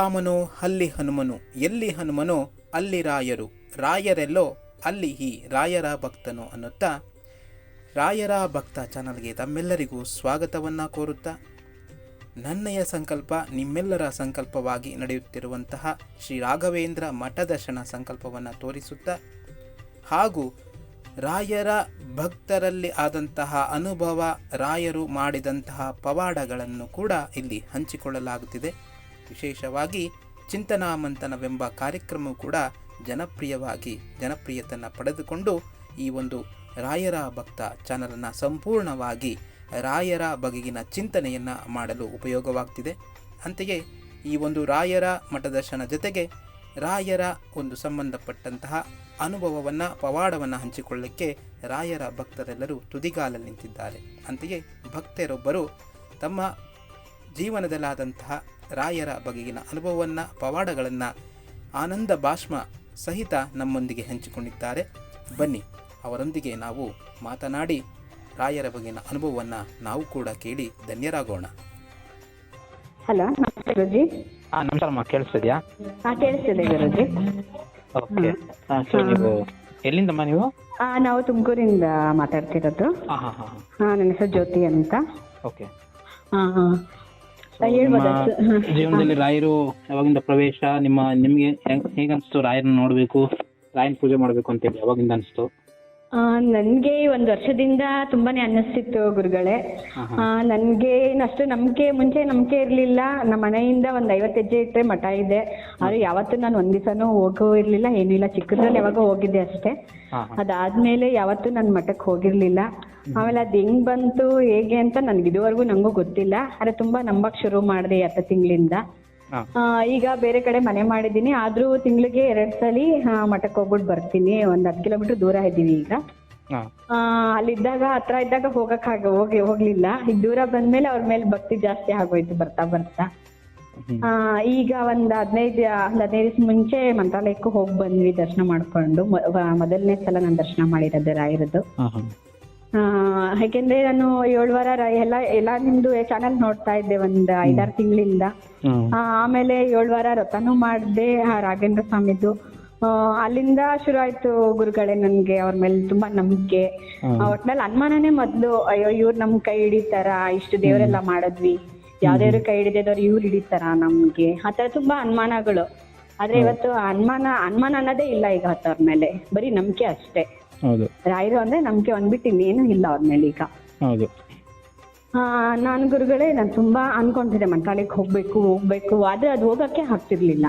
ರಾಮನು ಅಲ್ಲಿ ಹನುಮನು. ಎಲ್ಲಿ ಹನುಮನೋ, ಅಲ್ಲಿ ರಾಯರು. ರಾಯರೆಲ್ಲೋ, ಅಲ್ಲಿ ಈ ರಾಯರ ಭಕ್ತನು ಅನ್ನುತ್ತಾ, ರಾಯರ ಭಕ್ತ ಚಾನಲ್ಗೆ ತಮ್ಮೆಲ್ಲರಿಗೂ ಸ್ವಾಗತವನ್ನು ಕೋರುತ್ತಾ, ನನ್ನಯ ಸಂಕಲ್ಪ ನಿಮ್ಮೆಲ್ಲರ ಸಂಕಲ್ಪವಾಗಿ ನಡೆಯುತ್ತಿರುವಂತಹ ಶ್ರೀ ರಾಘವೇಂದ್ರ ಮಠದರ್ಶನ ಸಂಕಲ್ಪವನ್ನು ತೋರಿಸುತ್ತಾ, ಹಾಗೂ ರಾಯರ ಭಕ್ತರಲ್ಲಿ ಆದಂತಹ ಅನುಭವ ರಾಯರು ಮಾಡಿದಂತಹ ಪವಾಡಗಳನ್ನು ಕೂಡ ಇಲ್ಲಿ ಹಂಚಿಕೊಳ್ಳಲಾಗುತ್ತಿದೆ. ವಿಶೇಷವಾಗಿ ಚಿಂತನಾಮಂಥನವೆಂಬ ಕಾರ್ಯಕ್ರಮವು ಕೂಡ ಜನಪ್ರಿಯವಾಗಿ, ಜನಪ್ರಿಯತೆಯನ್ನು ಪಡೆದುಕೊಂಡು ಈ ಒಂದು ರಾಯರ ಭಕ್ತ ಚಾನಲನ್ನು ಸಂಪೂರ್ಣವಾಗಿ ರಾಯರ ಬಗೆಗಿನ ಚಿಂತನೆಯನ್ನು ಮಾಡಲು ಉಪಯೋಗವಾಗ್ತಿದೆ. ಅಂತೆಯೇ ಈ ಒಂದು ರಾಯರ ಮಠದರ್ಶನ ಜೊತೆಗೆ ರಾಯರ ಒಂದು ಸಂಬಂಧಪಟ್ಟಂತಹ ಅನುಭವವನ್ನು, ಪವಾಡವನ್ನು ಹಂಚಿಕೊಳ್ಳಕ್ಕೆ ರಾಯರ ಭಕ್ತರೆಲ್ಲರೂ ತುದಿಗಾಲಲ್ಲಿ ನಿಂತಿದ್ದಾರೆ. ಅಂತೆಯೇ ಭಕ್ತರೊಬ್ಬರು ತಮ್ಮ ಜೀವನದಲ್ಲಾದಂತಹ ರಾಯರ ಬಗೆಗಿನ ಅನುಭವವನ್ನು ಪವಾಡಗಳನ್ನು ಆನಂದ ಭಾಷ್ಮ ಸಹಿತ ನಮ್ಮೊಂದಿಗೆ ಹಂಚಿಕೊಂಡಿದ್ದಾರೆ. ಬನ್ನಿ ಅವರೊಂದಿಗೆ ನಾವು ಮಾತನಾಡಿ ರಾಯರ ಬಗೆಗಿನ ಅನುಭವವನ್ನು ನಾವು ಕೂಡ ಕೇಳಿ ಧನ್ಯರಾಗೋಣ. ಹಲೋ ನಮಸ್ತೆ ಗುರುಜಿ. ಹಾಂ ನಮಸ್ಕಾರಮ್ಮ ಕೇಳಿಸ್ತಿದ್ಯಾ? ಹಾಂ ಕೇಳಿಸ್ತಿದೆ ಗುರುಜಿ. ಓಕೆ ಹಾಂ ಸೊ ನೀವು ಎಲ್ಲಿಂದಮ್ಮ ನೀವು? ಹಾಂ ನಾವು ತುಮಕೂರಿಂದ ಮಾತಾಡ್ತಿರೋದು. ಹಾಂ ಹಾಂ ಹಾಂ. ಹಾಂ ನನ್ನ ಹೆಸರು ಜ್ಯೋತಿ ಅಂತ. ಓಕೆ. ಹಾಂ ಹಾಂ. ಜೀವನದಲ್ಲಿ ರಾಯರು ಯಾವಾಗಿಂದ ಪ್ರವೇಶ ನಿಮ್ಮ ನಿಮ್ಗೆ ಹೆಂಗ್ ಅನ್ಸ್ತು ರಾಯರನ್ನ ನೋಡ್ಬೇಕು ರಾಯನ್ ಪೂಜೆ ಮಾಡ್ಬೇಕು ಅಂತೇಳಿ ಯಾವಾಗಿಂದ ಅನಿಸ್ತು? ನನ್ಗೆ ಒಂದು ವರ್ಷದಿಂದ ತುಂಬಾನೇ ಅನ್ನಿಸ್ತಿತ್ತು ಗುರುಗಳೇ. ನನ್ಗೆ ಅಷ್ಟು ನಂಬಿಕೆ ಮುಂಚೆ ನಂಬಿಕೆ ಇರ್ಲಿಲ್ಲ. ನಮ್ಮ ಮನೆಯಿಂದ ಒಂದ್ ಐವತ್ತು ಹೆಜ್ಜೆ ಇಟ್ಟರೆ ಮಠ ಇದೆ. ಆದ್ರೆ ಯಾವತ್ತು ನಾನು ಒಂದ್ ದಿವಸನೂ ಹೋಗೋ ಇರ್ಲಿಲ್ಲ. ಏನಿಲ್ಲ ಇಲ್ಲ. ಚಿಕ್ಕದ್ರಲ್ಲಿ ಯಾವಾಗ ಹೋಗಿದ್ದೆ ಅಷ್ಟೇ. ಅದಾದ್ಮೇಲೆ ಯಾವತ್ತೂ ನಾನು ಮಠಕ್ಕೆ ಹೋಗಿರ್ಲಿಲ್ಲ. ಆಮೇಲೆ ಅದು ಹೆಂಗ್ ಬಂತು ಹೇಗೆ ಅಂತ ನನ್ಗೆ ಇದುವರೆಗೂ ನಂಗೂ ಗೊತ್ತಿಲ್ಲ. ಆದ್ರೆ ತುಂಬಾ ನಂಬಕ್ ಶುರು ಮಾಡಿದೆ ಹತ್ತು ತಿಂಗಳಿಂದ. ಈಗ ಬೇರೆ ಕಡೆ ಮನೆ ಮಾಡಿದ್ದೀನಿ. ಆದ್ರೂ ತಿಂಗಳಿಗೆ ಎರಡ್ ಸಲಿ ಮಠಕ್ಕೆ ಹೋಗ್ಬಿಟ್ಟು ಬರ್ತೀನಿ. ಒಂದ್ ಹತ್ತು ಕಿಲೋಮೀಟರ್ ದೂರ ಇದ್ದೀನಿ ಈಗ. ಅಲ್ಲಿದ್ದಾಗ ಹತ್ರ ಇದ್ದಾಗ ಹೋಗಕ್ ಹಾಗೆ ಹೋಗಿ ಹೋಗ್ಲಿಲ್ಲ. ಈಗ ದೂರ ಬಂದ್ಮೇಲೆ ಅವ್ರ ಮೇಲೆ ಭಕ್ತಿ ಜಾಸ್ತಿ ಆಗೋಯ್ತು ಬರ್ತಾ ಬರ್ತಾ. ಈಗ ಒಂದ್ ಹದಿನೈದು ಒಂದ್ ಹದಿನೈದು ದಿವಸ ಮುಂಚೆ ಮಂತ್ರಾಲಯಕ್ಕೂ ಹೋಗಿ ಬಂದ್ವಿ ದರ್ಶನ ಮಾಡ್ಕೊಂಡು. ಮೊದಲನೇ ಸಲ ನಾನು ದರ್ಶನ ಮಾಡಿರೋದು ರಾಯರದ್ದು ಯಾಕೆಂದ್ರೆ ನಾನು ಏಳು ವಾರ ರ- ಎಲ್ಲ ಎಲ್ಲ ನಿಮ್ದು ಚಾನಲ್ ನೋಡ್ತಾ ಇದ್ದೆ ಒಂದ್ ಐದಾರು ತಿಂಗಳಿಂದ. ಆ ಆಮೇಲೆ ಏಳು ವಾರ ವ್ರತನೂ ಮಾಡಿದೆ ರಾಘೇಂದ್ರ ಸ್ವಾಮಿದು. ಆ, ಅಲ್ಲಿಂದ ಶುರು ಆಯ್ತು ಗುರುಗಳೇ ನನ್ಗೆ ಅವ್ರ ಮೇಲೆ ತುಂಬಾ ನಂಬಿಕೆ. ಒಟ್ನಲ್ಲಿ ಅನುಮಾನನೇ ಮೊದ್ಲು ಅಯ್ಯೋ ಇವ್ರು ನಮ್ ಕೈ ಹಿಡಿತಾರ? ಇಷ್ಟು ದೇವರೆಲ್ಲ ಮಾಡಿದ್ವಿ. ಯಾವ್ದೇವ್ರು ಕೈ ಹಿಡಿದವ್ರು ಇವ್ರು ಹಿಡಿತಾರ ನಮ್ಗೆ? ಆತರ ತುಂಬಾ ಅನುಮಾನಗಳು. ಆದ್ರೆ ಇವತ್ತು ಅನುಮಾನ ಅನುಮಾನ ಅನ್ನೋದೇ ಇಲ್ಲ ಈಗ ಹತ್ತವ್ರ ಅವ್ರ ಮೇಲೆ. ಬರೀ ನಂಬಿಕೆ ಅಷ್ಟೇ. ಹೌದು. ರಾಯರು ಅಂದ್ರೆ ನಂಬಿಕೆ ಒಂದ್ಬಿಟ್ಟು ಇನ್ನೇನು ಇಲ್ಲ ಅವ್ರ ಮೇಲೆ ಈಗ. ಹೌದು. ಆ, ನಾನು ಗುರುಗಳೇ ನಾನು ತುಂಬಾ ಅನ್ಕೊಂತಿದ್ದೆ ಮಂತ್ರಾಲಯಕ್ಕೆ ಹೋಗ್ಬೇಕು ಹೋಗ್ಬೇಕು ಆದ್ರೆ ಅದು ಹೋಗಕ್ಕೆ ಆಗ್ತಿರ್ಲಿಲ್ಲ.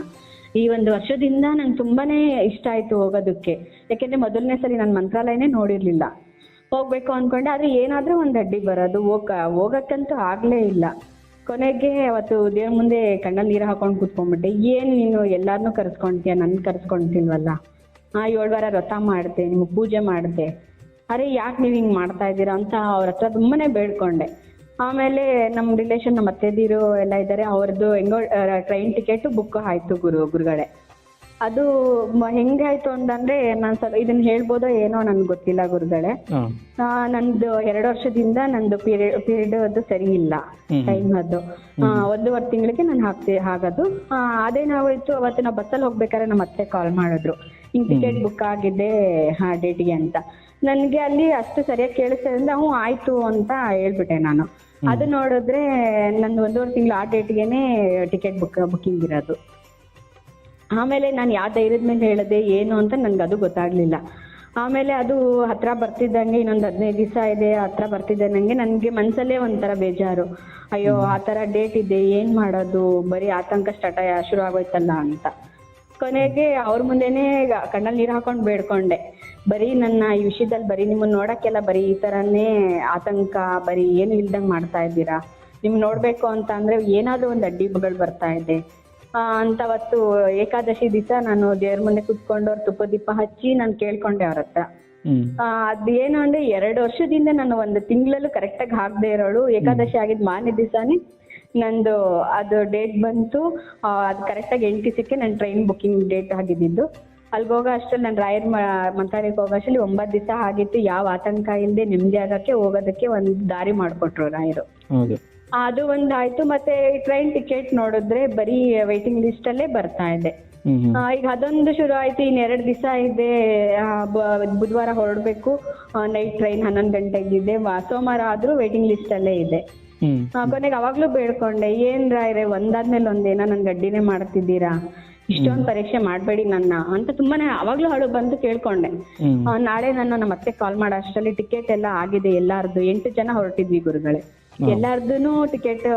ಈ ಒಂದು ವರ್ಷದಿಂದ ನಂಗೆ ತುಂಬಾನೇ ಇಷ್ಟ ಆಯ್ತು ಹೋಗೋದಕ್ಕೆ. ಯಾಕೆಂದ್ರೆ ಮೊದಲನೇ ಸರಿ ನಾನು ಮಂತ್ರಾಲಯನೇ ನೋಡಿರ್ಲಿಲ್ಲ. ಹೋಗ್ಬೇಕು ಅನ್ಕೊಂಡೆ ಆದ್ರೆ ಏನಾದ್ರೂ ಒಂದ್ ಅಡ್ಡಿ ಬರೋದು ಹೋಗ ಹೋಗಕ್ಕಂತೂ ಆಗ್ಲೇ ಇಲ್ಲ. ಕೊನೆಗೆ ಅವತ್ತು ದೇವ್ರ ಮುಂದೆ ಕಣ್ಣಲ್ಲಿ ನೀರು ಹಾಕೊಂಡು ಕುತ್ಕೊಂಡ್ಬಿಟ್ಟೆ ಏನ್ ನೀನು ಎಲ್ಲಾರನ್ನೂ ಕರ್ಸ್ಕೊಂತೀಯ ನನ್ ಕರ್ಸ್ಕೊಂತಿಲ್ವಲ್ಲ? ಆ ಏಳು ವಾರ ವ್ರತ ಮಾಡಿದೆ ನಿಮ್ಗ್ ಪೂಜೆ ಮಾಡಿದೆ. ಅರೆ ಯಾಕೆ ನೀವು ಹಿಂಗ್ ಮಾಡ್ತಾ ಇದ್ದೀರಾ ಅಂತ ಅವ್ರ ಹತ್ರ ತುಂಬಾನೇ ಬೇಡ್ಕೊಂಡೆ. ಆಮೇಲೆ ನಮ್ಮ ರಿಲೇಶನ್ ನಮ್ಮ ಅತ್ತೆದಿರು ಎಲ್ಲ ಇದ್ದಾರೆ ಅವ್ರದ್ದು ಹೆಂಗೋ ಟ್ರೈನ್ ಟಿಕೆಟ್ ಬುಕ್ ಆಯ್ತು ಗುರು ಗುರುಗಳೇ. ಅದು ಹೆಂಗೆ ಆಯ್ತು ಅಂತಂದ್ರೆ ನಾನು ಸ್ವಲ್ಪ ಇದನ್ನ ಹೇಳ್ಬೋದೋ ಏನೋ ನನ್ಗೆ ಗೊತ್ತಿಲ್ಲ ಗುರುಗಳೇ. ನಂದು ಎರಡು ವರ್ಷದಿಂದ ನಂದು ಪೀರಿಯಡ್ ಪೀರಿಯಡ್ ಅದು ಸರಿ ಇಲ್ಲ. ಟೈಮ್ ಅದು. ಒಂದೂವರೆ ತಿಂಗಳಿಗೆ ನಾನು ಹಾಕ್ತಿ ಹಾಗದು. ಅದೇನಾಗೋಯ್ತು ಅವತ್ತು ನಾವು ಬಸ್ಸಲ್ಲಿ ಹೋಗ್ಬೇಕಾದ್ರೆ ನಮ್ಮ ಅತ್ತೆ ಕಾಲ್ ಮಾಡಿದ್ರು. ಹಿಂಗ್ ಟಿಕೆಟ್ ಬುಕ್ ಆಗಿದೆ ಹಾ ಡೇಟಿಗೆ ಅಂತ. ನನ್ಗೆ ಅಲ್ಲಿ ಅಷ್ಟು ಸರಿಯಾಗಿ ಕೇಳಿಸ್ತದ್ರಿಂದ ಹ್ಞೂ ಆಯ್ತು ಅಂತ ಹೇಳ್ಬಿಟ್ಟೆ ನಾನು. ಅದು ನೋಡಿದ್ರೆ ನಂದು ಒಂದೂವರೆ ತಿಂಗಳು ಆ ಡೇಟ್ಗೆನೆ ಟಿಕೆಟ್ ಬುಕ್ ಬುಕ್ಕಿಂಗ್ ಇರೋದು. ಆಮೇಲೆ ನಾನು ಯಾವ ಧೈರ್ಯದ ಮೇಲೆ ಹೇಳಿದೆ ಏನು ಅಂತ ನನ್ಗೆ ಅದು ಗೊತ್ತಾಗ್ಲಿಲ್ಲ. ಆಮೇಲೆ ಅದು ಹತ್ರ ಬರ್ತಿದ್ದಂಗೆ ಇನ್ನೊಂದು ಹದಿನೈದು ದಿವಸ ಇದೆ ಹತ್ರ ಬರ್ತಿದ್ದಂಗೆ ನನಗೆ ಮನ್ಸಲ್ಲೇ ಒಂಥರ ಬೇಜಾರು. ಅಯ್ಯೋ ಆ ಥರ ಡೇಟ್ ಇದೆ ಏನು ಮಾಡೋದು ಬರೀ ಆತಂಕ ಸ್ಟಾರ್ಟ್ ಶುರು ಆಗೋಯ್ತಲ್ಲ ಅಂತ. ಕೊನೆಗೆ ಅವ್ರ ಮುಂದೆನೆ ಕಣ್ಣಲ್ಲಿ ನೀರು ಹಾಕೊಂಡು ಬೇಡ್ಕೊಂಡೆ. ಬರೀ ನನ್ನ ಈ ವಿಷಯದಲ್ಲಿ ಬರೀ ನಿಮ್ಮನ್ನ ನೋಡಕ್ಕೆಲ್ಲ ಬರೀ ಈ ತರನೇ ಆತಂಕ ಬರೀ ಏನು ಇಲ್ದಂಗ್ ಮಾಡ್ತಾ ಇದ್ದೀರಾ? ನಿಮ್ ನೋಡ್ಬೇಕು ಅಂತ ಅಂದ್ರೆ ಏನಾದ್ರೂ ಒಂದು ಅಡ್ಡಿಗಳು ಬರ್ತಾ ಇದೆ. ಆ, ಅಂತ ಅವತ್ತು ಏಕಾದಶಿ ದಿವಸ ನಾನು ದೇವ್ರ ಮುಂದೆ ಕುತ್ಕೊಂಡು ಅವ್ರ ತುಪ್ಪ ದೀಪ ಹಚ್ಚಿ ನಾನು ಕೇಳ್ಕೊಂಡೆ ಅವ್ರ ಹತ್ರ. ಅದೇನು ಅಂದ್ರೆ ಎರಡು ವರ್ಷದಿಂದ ನಾನು ಒಂದು ತಿಂಗಳಲ್ಲೂ ಕರೆಕ್ಟಾಗಿ ಹಾಕ್ದೇ ಇರೋಳು. ಏಕಾದಶಿ ಆಗಿದ್ ಮಾನ್ಯ ದಿವಸನೇ ನಂದು ಅದು ಡೇಟ್ ಬಂತು. ಅದು ಕರೆಕ್ಟಾಗಿ ಎಂಟು ದಿವಸಕ್ಕೆ ನನ್ನ ಟ್ರೈನ್ ಬುಕ್ಕಿಂಗ್ ಡೇಟ್ ಆಗಿದ್ದು ಅಲ್ಲಿಗೆ ಹೋಗೋ ಅಷ್ಟರಲ್ಲಿ ನಾನು ರಾಯರ್ ಮಂತ್ರಾಲಯಕ್ಕೆ ಹೋಗೋ ಅಷ್ಟರಲ್ಲಿ ಒಂಬತ್ತು ದಿವಸ ಆಗಿತ್ತು. ಯಾವ ಆತಂಕ ಇಲ್ಲದೆ ನೆಮ್ಮದಿ ಆಗಕ್ಕೆ ಹೋಗೋದಕ್ಕೆ ಒಂದು ದಾರಿ ಮಾಡಿಕೊಟ್ರು ರಾಯರು. ಅದು ಒಂದು ಆಯ್ತು. ಮತ್ತೆ ಟ್ರೈನ್ ಟಿಕೆಟ್ ನೋಡಿದ್ರೆ ಬರೀ ವೈಟಿಂಗ್ ಲಿಸ್ಟ್ ಅಲ್ಲೇ ಬರ್ತಾ ಇದೆ. ಈಗ ಅದೊಂದು ಶುರು ಆಯ್ತು. ಇನ್ ಎರಡು ದಿವಸ ಇದೆ. ಬುಧವಾರ ಹೊರಡ್ಬೇಕು. ನೈಟ್ ಟ್ರೈನ್ ಹನ್ನೊಂದು ಗಂಟೆಗಿದೆ ಇದೆ. ಸೋಮವಾರ ಆದ್ರೂ ವೈಟಿಂಗ್ ಲಿಸ್ಟ್ ಅಲ್ಲೇ ಇದೆ. ಕೊನೆಗೆ ಅವಾಗ್ಲೂ ಬೇಡ್ಕೊಂಡೆ ಏನ್ ರಾಯ್ರೆ ಒಂದಾದ್ಮೇಲೆ ಒಂದೇನ ನನ್ ಗಡ್ಡಿನೇ ಮಾಡ್ತಿದ್ದೀರಾ? ಇಷ್ಟೊಂದ್ ಪರೀಕ್ಷೆ ಮಾಡಬೇಡಿ ನನ್ನ ಅಂತ ತುಂಬಾನೇ ಅವಾಗ್ಲೂ ಹಾಳು ಬಂದು ಕೇಳ್ಕೊಂಡೆ. ನಾಳೆ ನಾನು ನಮ್ಮ ಅತ್ತೆ ಕಾಲ್ ಮಾಡೋ ಅಷ್ಟರಲ್ಲಿ ಟಿಕೆಟ್ ಎಲ್ಲ ಆಗಿದೆ ಎಲ್ಲಾರ್ದು. ಎಂಟು ಜನ ಹೊರಟಿದ್ವಿ ಗುರುಗಳೇ. ಎಲ್ಲಾರ್ದುನು ಟಿಕೆಟ್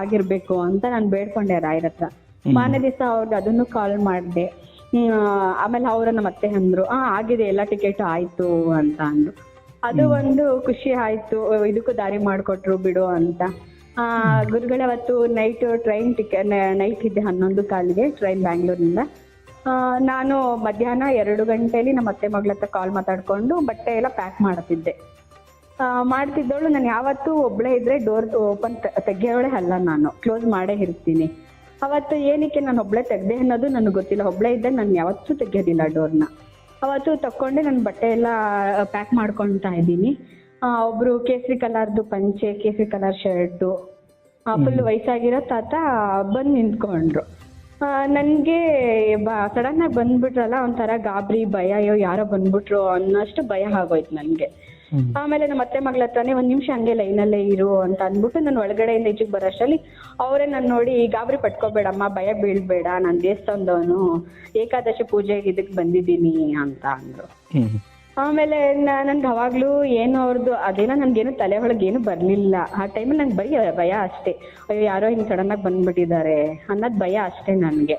ಆಗಿರ್ಬೇಕು ಅಂತ ನಾನು ಬೇಡ್ಕೊಂಡೆ ರಾಯರ್ ಹತ್ರ. ಮಾರನೇ ದಿವಸ ಅವ್ರಿಗೆ ಅದನ್ನು ಕಾಲ್ ಮಾಡಿದೆ. ಆಮೇಲೆ ಅವ್ರ ನಮ್ಮ ಅತ್ತೆ ಅಂದ್ರು ಆ ಆಗಿದೆ ಎಲ್ಲ ಟಿಕೆಟ್ ಆಯ್ತು ಅಂತ ಅಂದ್ರು. ಅದು ಒಂದು ಖುಷಿ ಆಯ್ತು. ಇದಕ್ಕೂ ದಾರಿ ಮಾಡಿಕೊಟ್ರು ಬಿಡು ಅಂತ. ಆ ಗುರುಗಳ ಅವತ್ತು ನೈಟ್ ಟ್ರೈನ್ ಟಿಕೆಟ್ ನೈಟ್ ಇದ್ದೆ ಹನ್ನೊಂದು ಕಾಲಿಗೆ ಟ್ರೈನ್ ಬ್ಯಾಂಗ್ಳೂರಿಂದ ನಾನು ಮಧ್ಯಾಹ್ನ ಎರಡು ಗಂಟೆಲಿ ನಮ್ಮ ಅತ್ತೆ ಮಗಳ ಹತ್ರ ಕಾಲ್ ಮಾತಾಡ್ಕೊಂಡು ಬಟ್ಟೆ ಎಲ್ಲ ಪ್ಯಾಕ್ ಮಾಡ್ತಿದ್ದೆ. ಆ, ಮಾಡ್ತಿದ್ದವಳು ನಾನು ಯಾವತ್ತೂ ಒಬ್ಳೆ ಇದ್ರೆ ಡೋರ್ ಓಪನ್ ತೆಗಿಯೋಳೆ ಅಲ್ಲ ನಾನು. ಕ್ಲೋಸ್ ಮಾಡೇ ಇರ್ತೀನಿ. ಅವತ್ತು ಏನಕ್ಕೆ ನಾನು ಒಬ್ಳೆ ತೆಗ್ದೆ ಅನ್ನೋದು ನನಗೆ ಗೊತ್ತಿಲ್ಲ. ಒಬ್ಳೆ ಇದ್ದಾಗ ನಾನು ಯಾವತ್ತೂ ತೆಗಿಯೋದಿಲ್ಲ ಡೋರ್ನ ಅವತ್ತು ತಕೊಂಡೆ ನನ್ ಬಟ್ಟೆ ಎಲ್ಲ ಪ್ಯಾಕ್ ಮಾಡ್ಕೊಳ್ತಾ ಇದ್ದೀನಿ. ಒಬ್ರು ಕೇಸರಿ ಕಲರ್ದು ಪಂಚೆ ಕೇಸರಿ ಕಲರ್ ಶರ್ಟು ಫುಲ್ ವಯಸ್ಸಾಗಿರೋ ತಾತ ಬಂದು ನಿಂತ್ಕೊಂಡ್ರು. ನನಗೆ ಸಡನ್ ಆಗಿ ಬಂದ್ಬಿಟ್ರಲ್ಲ ಒಂಥರ ಗಾಬರಿ ಭಯ ಅಯ್ಯೋ ಯಾರೋ ಬಂದ್ಬಿಟ್ರು ಅನ್ನೋಷ್ಟು ಭಯ ಆಗೋಯ್ತು ನನಗೆ. ಆಮೇಲೆ ನಮ್ಮ ಅತ್ತೆ ಮಗಳ ಹತ್ರನೇ ಒಂದ್ ನಿಮಿಷ ಹಂಗೆ ಲೈನಲ್ಲೇ ಇರು ಅಂತ ಅಂದ್ಬಿಟ್ಟು ನಾನು ಒಳಗಡೆಯಿಂದ ಈಚೆಗೆ ಬರೋಷ್ಟರಲ್ಲಿ ಅವರೇ ನಾನು ನೋಡಿ ಗಾಬರಿ ಪಟ್ಕೋಬೇಡಮ್ಮ ಭಯ ಬೀಳ್ಬೇಡ ನಾನು ದೇವಸ್ಥಾನದವನು ಏಕಾದಶಿ ಪೂಜೆಗೆ ಇದಕ್ ಬಂದಿದ್ದೀನಿ ಅಂತ ಅಂದ್ರು. ಆಮೇಲೆ ನನ್ಗೆ ಅವಾಗ್ಲೂ ಏನು ಅವ್ರದ್ದು ಅದೇನೋ ನನ್ಗೇನು ತಲೆ ಒಳಗೆ ಏನು ಬರ್ಲಿಲ್ಲ. ಆ ಟೈಮಲ್ಲಿ ನಂಗೆ ಬರೀ ಭಯ ಅಷ್ಟೇ. ಅಯ್ಯೋ ಯಾರೋ ಹಿಂಗ್ ಸಡನ್ ಆಗಿ ಬಂದ್ಬಿಟ್ಟಿದ್ದಾರೆ ಅನ್ನೋದ್ ಭಯ ಅಷ್ಟೇ ನನಗೆ.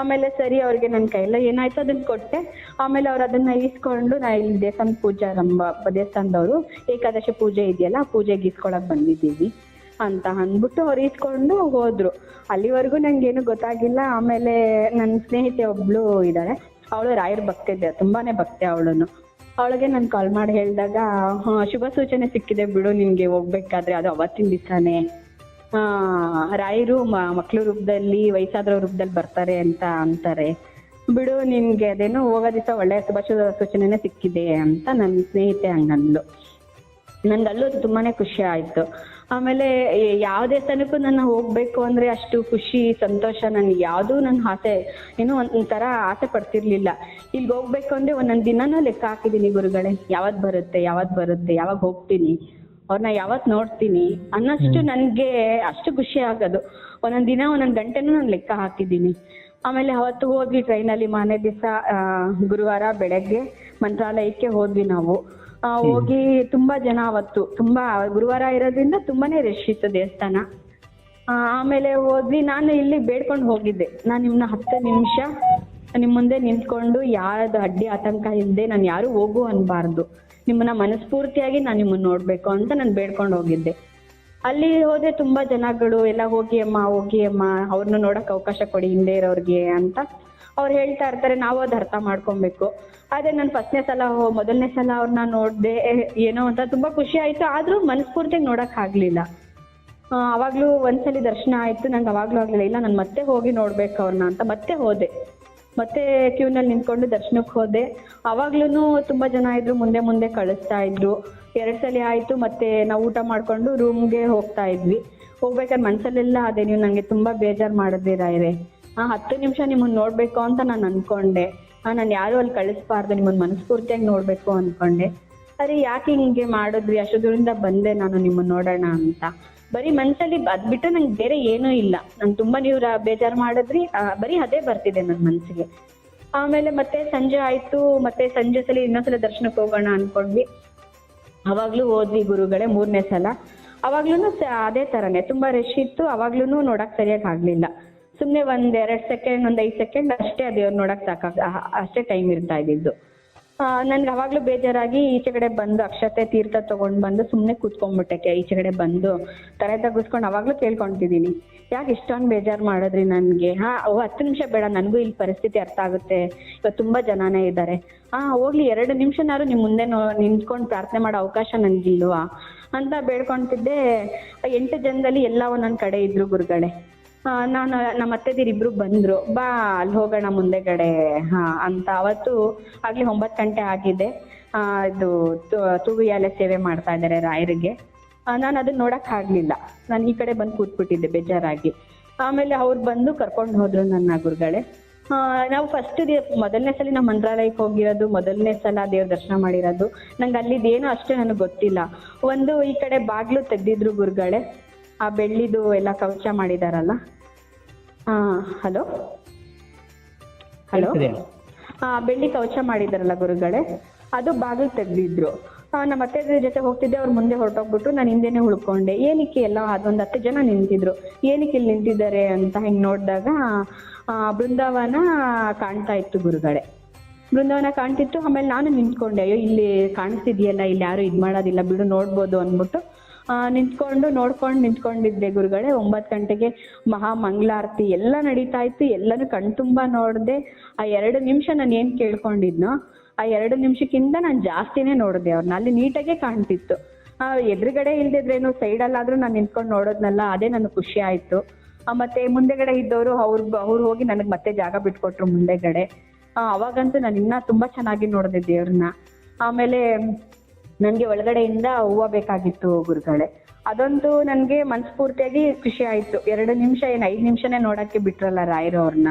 ಆಮೇಲೆ ಸರಿ, ಅವ್ರಿಗೆ ನನ್ನ ಕೈಲ ಏನಾಯ್ತು ಅದನ್ನ ಕೊಟ್ಟೆ. ಆಮೇಲೆ ಅವ್ರು ಅದನ್ನ ಇಸ್ಕೊಂಡು ನಾ ಇಲ್ಲಿ ದೇವಸ್ಥಾನ ಪೂಜಾರಂಭ ದೇವಸ್ಥಾನದವರು ಏಕಾದಶಿ ಪೂಜೆ ಇದೆಯಲ್ಲ, ಆ ಪೂಜೆಗೆ ಇಸ್ಕೊಳಕ್ ಬಂದಿದ್ದೀವಿ ಅಂತ ಅಂದ್ಬಿಟ್ಟು ಅವ್ರು ಇಸ್ಕೊಂಡು ಹೋದ್ರು. ಅಲ್ಲಿವರೆಗೂ ಏನು ಗೊತ್ತಾಗಿಲ್ಲ. ಆಮೇಲೆ ನನ್ನ ಸ್ನೇಹಿತೆ ಒಬ್ಳು ಇದ್ದಾಳೆ ಅವಳು ರಾಯರ್ ಭಕ್ತೆ ಇದೆ, ತುಂಬಾನೇ ಭಕ್ತೆ ಅವಳನ್ನು. ಅವಳಿಗೆ ನಾನು ಕಾಲ್ ಮಾಡಿ ಹೇಳಿದಾಗ ಶುಭ ಸೂಚನೆ ಸಿಕ್ಕಿದೆ ಬಿಡು, ನಿನ್ಗೆ ಹೋಗ್ಬೇಕಾದ್ರೆ ಅದು ಅವತ್ತಿನ ದಿವಸನೇ. ರಾಯರು ಮಕ್ಳು ರೂಪದಲ್ಲಿ ವಯಸ್ಸಾದ್ರ ರೂಪದಲ್ಲಿ ಬರ್ತಾರೆ ಅಂತ ಅಂತಾರೆ. ಬಿಡು, ನಿನ್ಗೆ ಅದೇನೋ ಹೋಗೋ ದಿವಸ ಒಳ್ಳೆಯ ಶುಭ ಸೂ- ಸೂಚನೆನೇ ಸಿಕ್ಕಿದೆ ಅಂತ ನನ್ನ ಸ್ನೇಹಿತೆ ಹಂಗಂದ್ಲು. ಅಲ್ಲೂ ತುಂಬಾನೇ ಖುಷಿ ಆಯ್ತು. ಆಮೇಲೆ ಯಾವ ದೇವಸ್ಥಾನಕ್ಕೂ ನಾನು ಹೋಗ್ಬೇಕು ಅಂದ್ರೆ ಅಷ್ಟು ಖುಷಿ, ಸಂತೋಷ, ನನ್ ಯಾವ್ದೂ ನನ್ನ ಆಸೆ, ಏನೋ ಒಂಥರ ಆಸೆ ಪಡ್ತಿರ್ಲಿಲ್ಲ. ಇಲ್ಲಿ ಹೋಗ್ಬೇಕು ಅಂದ್ರೆ ಒಂದೊಂದ್ ದಿನನೂ ಲೆಕ್ಕ ಹಾಕಿದೀನಿ ಗುರುಗಳೇ. ಯಾವತ್ ಬರುತ್ತೆ ಯಾವತ್ ಬರುತ್ತೆ, ಯಾವಾಗ ಹೋಗ್ತೀನಿ? ಅವ್ರನ್ನ ಯಾವತ್ ನೋಡ್ತೀನಿ ಅನ್ನಷ್ಟು ನನ್ಗೆ ಅಷ್ಟು ಖುಷಿ ಆಗೋದು. ಒಂದೊಂದ್ ದಿನ ಒಂದೊಂದ್ ಗಂಟೆನೂ ನಾನು ಲೆಕ್ಕ ಹಾಕಿದ್ದೀನಿ. ಆಮೇಲೆ ಅವತ್ತು ಹೋದ್ವಿ ಟ್ರೈನಲ್ಲಿ ಮಾರನೇ ದಿವಸ ಗುರುವಾರ ಬೆಳಗ್ಗೆ ಮಂತ್ರಾಲಯಕ್ಕೆ ಹೋದ್ವಿ ನಾವು. ಹೋಗಿ ತುಂಬಾ ಜನ ಅವತ್ತು ತುಂಬಾ ಗುರುವಾರ ಇರೋದ್ರಿಂದ ತುಂಬಾನೇ ರಶ್ ಇತ್ತು ದೇವಸ್ಥಾನ. ಆಮೇಲೆ ಹೋದ್ವಿ ನಾನು ಇಲ್ಲಿ ಬೇಡ್ಕೊಂಡು ಹೋಗಿದ್ದೆ. ನಾನು ನಿಮ್ಮನ್ನ ಹತ್ತು ನಿಮಿಷ ನಿಮ್ಮ ಮುಂದೆ ನಿಂತ್ಕೊಂಡು ಯಾರದು ಅಡ್ಡಿ ಆತಂಕ ಇಲ್ಲದೆ ನಾನು ಯಾರು ಹೋಗು ಅನ್ಬಾರ್ದು. ನಿಮ್ಮನ್ನ ಮನಸ್ಫೂರ್ತಿಯಾಗಿ ನಾನು ನಿಮ್ಮನ್ನ ನೋಡ್ಬೇಕು ಅಂತ ನಾನು ಬೇಡ್ಕೊಂಡು ಹೋಗಿದ್ದೆ. ಅಲ್ಲಿ ಹೋದ್ರೆ ತುಂಬಾ ಜನಗಳು ಎಲ್ಲ ಹೋಗಿ ಅಮ್ಮ ಹೋಗಿ ಅಮ್ಮ ಅವ್ರನ್ನ ನೋಡಕ್ ಅವಕಾಶ ಕೊಡಿ, ಹಿಂದೆ ಇರೋರ್ಗೆ ಅಂತ ಅವ್ರು ಹೇಳ್ತಾ ಇರ್ತಾರೆ, ನಾವು ಅದು ಅರ್ಥ ಮಾಡ್ಕೊಬೇಕು. ಆದ್ರೆ ನಾನು ಫಸ್ಟ್ನೇ ಸಲ ಮೊದಲನೇ ಸಲ ಅವ್ರನ್ನ ನೋಡ್ದೆ, ಏನೋ ಅಂತ ತುಂಬಾ ಖುಷಿ ಆಯ್ತು. ಆದ್ರೂ ಮನಸ್ಫೂರ್ತಿಯಾಗಿ ನೋಡಕ್ ಆಗ್ಲಿಲ್ಲ. ಅವಾಗ್ಲೂ ಒಂದ್ಸಲಿ ದರ್ಶನ ಆಯ್ತು. ನಂಗೆ ಅವಾಗ್ಲೂ ಆಗ್ಲಿಲ್ಲ. ಇಲ್ಲ, ನಾನು ಮತ್ತೆ ಹೋಗಿ ನೋಡ್ಬೇಕು ಅವ್ರನ್ನ ಅಂತ ಮತ್ತೆ ಹೋದೆ. ಮತ್ತೆ ಕ್ಯೂನಲ್ಲಿ ನಿಂತ್ಕೊಂಡು ದರ್ಶನಕ್ಕೆ ಹೋದೆ. ಅವಾಗ್ಲೂ ತುಂಬಾ ಜನ ಇದ್ರು, ಮುಂದೆ ಮುಂದೆ ಕಳಿಸ್ತಾ ಇದ್ರು. ಎರಡ್ ಸಲ ಆಯ್ತು, ಮತ್ತೆ ನಾವು ಊಟ ಮಾಡ್ಕೊಂಡು ರೂಮ್ಗೆ ಹೋಗ್ತಾ ಇದ್ವಿ. ಹೋಗ್ಬೇಕಾದ್ರೆ ಮನ್ಸಲ್ಲೆಲ್ಲ ಅದೇ, ನೀವು ನಂಗೆ ತುಂಬಾ ಬೇಜಾರ್ ಮಾಡದಿರಾ ಇರೆ. ಆ ಹತ್ತು ನಿಮಿಷ ನಿಮ್ಮನ್ನ ನೋಡ್ಬೇಕು ಅಂತ ನಾನು ಅನ್ಕೊಂಡೆ. ಆ ನಾನು ಯಾರು ಅಲ್ಲಿ ಕಳಿಸ್ಬಾರ್ದು ನಿಮ್ಮನ್ನ ಮನಸ್ಫೂರ್ತಿಯಾಗಿ ನೋಡ್ಬೇಕು ಅನ್ಕೊಂಡೆ. ಅರೆ ಯಾಕೆ ಹಿಂಗೆ ಮಾಡಿದ್ವಿ ಅಷ್ಟು ದೂರಿಂದ ಬಂದೆ ನಾನು ನಿಮ್ಮನ್ನ ನೋಡೋಣ ಅಂತ. ಬರೀ ಮನ್ಸಲ್ಲಿ ಅದ್ ಬಿಟ್ಟು ನಂಗೆ ಬೇರೆ ಏನೂ ಇಲ್ಲ. ನಂಗೆ ತುಂಬಾ ನೀವು ಬೇಜಾರು ಮಾಡಿದ್ರಿ ಬರೀ ಅದೇ ಬರ್ತಿದೆ ನನ್ನ ಮನ್ಸಿಗೆ. ಆಮೇಲೆ ಮತ್ತೆ ಸಂಜೆ ಆಯ್ತು, ಮತ್ತೆ ಸಂಜೆ ಸಲ ಇನ್ನೊಂದ್ಸಲ ದರ್ಶನಕ್ಕೆ ಹೋಗೋಣ ಅನ್ಕೊಂಡ್ವಿ. ಅವಾಗ್ಲೂ ಹೋದ್ವಿ ಗುರುಗಳೇ ಮೂರನೇ ಸಲ. ಅವಾಗ್ಲೂ ಅದೇ ತರನೇ, ತುಂಬಾ ರಶ್ ಇತ್ತು ಅವಾಗ್ಲೂ ನೋಡಕ್ ಸರಿಯಾಗಿ ಆಗ್ಲಿಲ್ಲ. ಸುಮ್ನೆ ಒಂದ್ ಎರಡ್ ಸೆಕೆಂಡ್ ಒಂದ್ ಐದ್ ಸೆಕೆಂಡ್ ಅಷ್ಟೇ ಅದೇ ನೋಡಕ್ ಸಾಕಾಗ ಅಷ್ಟೇ ಟೈಮ್ ಇರ್ತಾ ಇದ್ದಿದ್ದು. ನನ್ಗೆ ಅವಾಗ್ಲೂ ಬೇಜಾರಾಗಿ ಈಚೆ ಕಡೆ ಬಂದು ಅಕ್ಷತೆ ತೀರ್ಥ ತಗೊಂಡ್ ಬಂದು ಸುಮ್ನೆ ಕುತ್ಕೊಂಡ್ಬಿಟ್ಟೆ ಈಚೆ ಕಡೆ ಬಂದು ತಲೆ ತಗ್ಗಿಸ್ಕೊಂಡು ಅವಾಗ್ಲೂ ಕೇಳ್ಕೊಂತಿದೀನಿ. ಯಾಕೆ ಇಷ್ಟೊಂದು ಬೇಜಾರ್ ಮಾಡಿದ್ರಿ ನನ್ಗೆ? ಹಾ ಹತ್ತು ನಿಮಿಷ ಬೇಡ, ನನಗೂ ಇಲ್ಲಿ ಪರಿಸ್ಥಿತಿ ಅರ್ಥ ಆಗುತ್ತೆ. ಇವತ್ತು ತುಂಬಾ ಜನನೇ ಇದ್ದಾರೆ ಹಾ ಹೋಗ್ಲಿ, ಎರಡು ನಿಮಿಷನಾದ್ರು ನಿಮ್ ಮುಂದೆ ನಿಂತ್ಕೊಂಡು ಪ್ರಾರ್ಥನೆ ಮಾಡೋ ಅವಕಾಶ ನನ್ಗಿಲ್ವಾ? ಅಂತ ಬೇಡ್ಕೊಂತಿದ್ದೆ. ಎಂಟು ಜನದಲ್ಲಿ ಎಲ್ಲ ಒಂದೊಂದ್ ಕಡೆ ಇದ್ರು ಗುರುಗಳೇ. ನಾನು ನಮ್ಮ ಅತ್ತೆದಿರು ಇಬ್ರು ಬಂದ್ರು. ಬಾ, ಅಲ್ಲಿ ಹೋಗೋಣ ಮುಂದೆಗಡೆ. ಹಾ, ಅಂತ. ಅವತ್ತು ಆಗ್ಲಿ ಒಂಬತ್ತು ಗಂಟೆ ಆಗಿದೆ. ಇದು ತೂಗುಯಾಲೆ ಸೇವೆ ಮಾಡ್ತಾ ಇದ್ದಾರೆ ರಾಯರಿಗೆ. ನಾನು ಅದನ್ನ ನೋಡಕ್ ಆಗ್ಲಿಲ್ಲ. ನಾನು ಈ ಕಡೆ ಬಂದು ಕೂತ್ಬಿಟ್ಟಿದ್ದೆ ಬೇಜಾರಾಗಿ. ಆಮೇಲೆ ಅವ್ರು ಬಂದು ಕರ್ಕೊಂಡು ಹೋದ್ರು ನನ್ನ ಗುರುಗಳೇ. ನಾವು ಫಸ್ಟ್ ಮೊದಲನೇ ಸಲ ನಮ್ಮ ಮಂತ್ರಾಲಯಕ್ಕೆ ಹೋಗಿರೋದು, ಮೊದಲನೇ ಸಲ ದೇವ್ರ ದರ್ಶನ ಮಾಡಿರೋದು. ನಂಗೆ ಅಲ್ಲಿದ್ದೇನು ಅಷ್ಟೇ ನನಗೆ ಗೊತ್ತಿಲ್ಲ. ಒಂದು ಈ ಕಡೆ ಬಾಗ್ಲು ತೆಗ್ದಿದ್ರು ಗುರುಗಳೇ. ಆ ಬೆಳ್ಳಿದು ಎಲ್ಲ ಕವಚ ಮಾಡಿದಾರಲ್ಲ? ಆ ಹಲೋ? ಹಲೋ? ಹಾ ಬೆಳ್ಳಿ ಕವಚ ಮಾಡಿದಾರಲ್ಲ ಗುರುಗಳೇ? ಅದು ಬಾಗಿಲು ತೆಗೆದಿದ್ರು. ನಮ್ಮ ಅತ್ತೆ ಜೊತೆ ಹೋಗ್ತಿದ್ದೆ ಅವ್ರ ಮುಂದೆ ಹೊರಟೋಗ್ಬಿಟ್ರು ನಾನು ಹಿಂದೆನೆ ಉಳ್ಕೊಂಡೆ. ಏನಕ್ಕೆ ಎಲ್ಲ ಅದೊಂದು ಹತ್ತು ಜನ ನಿಂತಿದ್ರು? ಏನಕ್ಕೆ ಇಲ್ಲಿ ನಿಂತಿದ್ದಾರೆ ಅಂತ ಹಿಂಗೆ ನೋಡಿದಾಗ ಬೃಂದಾವನ ಕಾಣ್ತಾ ಇತ್ತು ಗುರುಗಳೇ. ಬೃಂದಾವನ ಕಾಣ್ತಿತ್ತು ಆಮೇಲೆ ನಾನು ನಿಂತ್ಕೊಂಡೆ. ಅಯ್ಯೋ ಇಲ್ಲಿ ಕಾಣಿಸ್ತಿದ್ಯಲ್ಲ ಇಲ್ಲಿ ಯಾರು ಇದು ಮಾಡೋದಿಲ್ಲ ಬಿಡು ನೋಡ್ಬೋದು ಅಂದ್ಬಿಟ್ಟು ನಿಂತ್ಕೊಂಡು ನೋಡ್ಕೊಂಡು ನಿಂತ್ಕೊಂಡಿದ್ದೆ ಗುರುಗಳೇ. ಒಂಬತ್ತು ಗಂಟೆಗೆ ಮಹಾ ಮಂಗಳಾರತಿ ಎಲ್ಲ ನಡೀತಾ ಇತ್ತು. ಎಲ್ಲನೂ ಕಣ್ತುಂಬ ನೋಡಿದೆ. ಆ ಎರಡು ನಿಮಿಷ ನಾನು ಏನು ಕೇಳ್ಕೊಂಡಿದ್ನೋ ಆ ಎರಡು ನಿಮಿಷಕ್ಕಿಂತ ನಾನು ಜಾಸ್ತಿನೇ ನೋಡಿದೆ ಅವ್ರನ್ನ ಅಲ್ಲಿ ನೀಟಾಗೆ ಕಾಣ್ತಿತ್ತು. ಆ ಎದುರುಗಡೆ ಇಲ್ದಿದ್ರೇನು ಸೈಡಲ್ಲಾದ್ರೂ ನಾನು ನಿಂತ್ಕೊಂಡು ನೋಡೋದ್ನಲ್ಲ ಅದೇ ನನಗೆ ಖುಷಿ ಆಯ್ತು. ಆ, ಮತ್ತೆ ಮುಂದೆಗಡೆ ಇದ್ದವರು ಅವ್ರು ಅವ್ರು ಹೋಗಿ ನನಗೆ ಮತ್ತೆ ಜಾಗ ಬಿಟ್ಕೊಟ್ರು ಮುಂದೆಗಡೆ. ಆ, ಅವಾಗಂತೂ ನಾನು ಇನ್ನ ತುಂಬಾ ಚೆನ್ನಾಗಿ ನೋಡಿದೆ ದೇವ್ರನ್ನ ಆಮೇಲೆ ನನಗೆ ಒಳಗಡೆಯಿಂದ ಹೂವ ಬೇಕಾಗಿತ್ತು ಗುರುಗಳೇ. ಅದೊಂದು ನನಗೆ ಮನಸ್ಫೂರ್ತಿಯಾಗಿ ಖುಷಿ ಆಯಿತು. ಎರಡು ನಿಮಿಷ ಏನು ಐದು ನಿಮಿಷನೇ ನೋಡಕ್ಕೆ ಬಿಟ್ರಲ್ಲ ರಾಯರು ಅವ್ರನ್ನ